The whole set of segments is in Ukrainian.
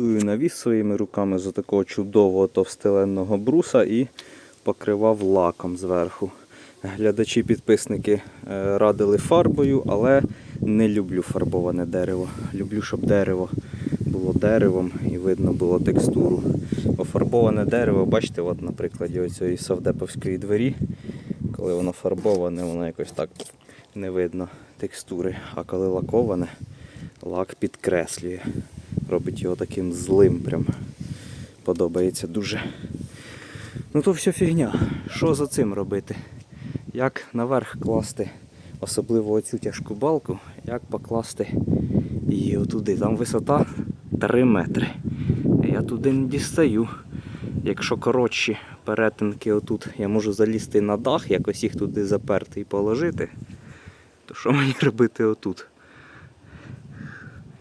Будую навіс своїми руками з такого чудового товстеленного бруса і покривав лаком зверху. Глядачі, підписники е, радили фарбою, але не люблю фарбоване дерево. Люблю, щоб дерево було деревом і видно було текстуру. Бо фарбоване дерево, бачите, от на прикладі цієї совдеповської двері, коли воно фарбоване, воно якось так не видно текстури. А коли лаковане, лак підкреслює. Робить його таким злим прям. Подобається дуже. Ну то все фігня. Що за цим робити? Як наверх класти, особливо оцю тяжку балку, як покласти її отуди. Там висота 3 метри. Я туди не дістаю. Якщо коротші перетинки отут, я можу залізти на дах, якось їх туди заперти і положити. То що мені робити отут?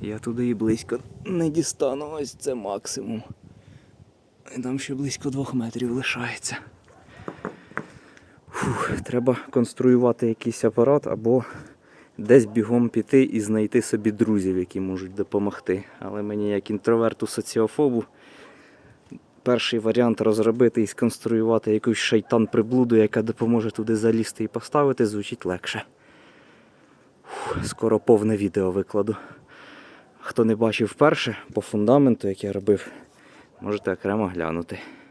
Я туди і близько не дістану, ось це максимум. І там ще близько двох метрів лишається. Фух, треба конструювати якийсь апарат або десь бігом піти і знайти собі друзів, які можуть допомогти. Але мені як інтроверту соціофобу перший варіант розробити і сконструювати якусь шайтан приблуду, яка допоможе туди залізти і поставити, звучить легше. Фух, скоро повне відео викладу. Хто не бачив вперше по фундаменту, як я робив, можете окремо глянути.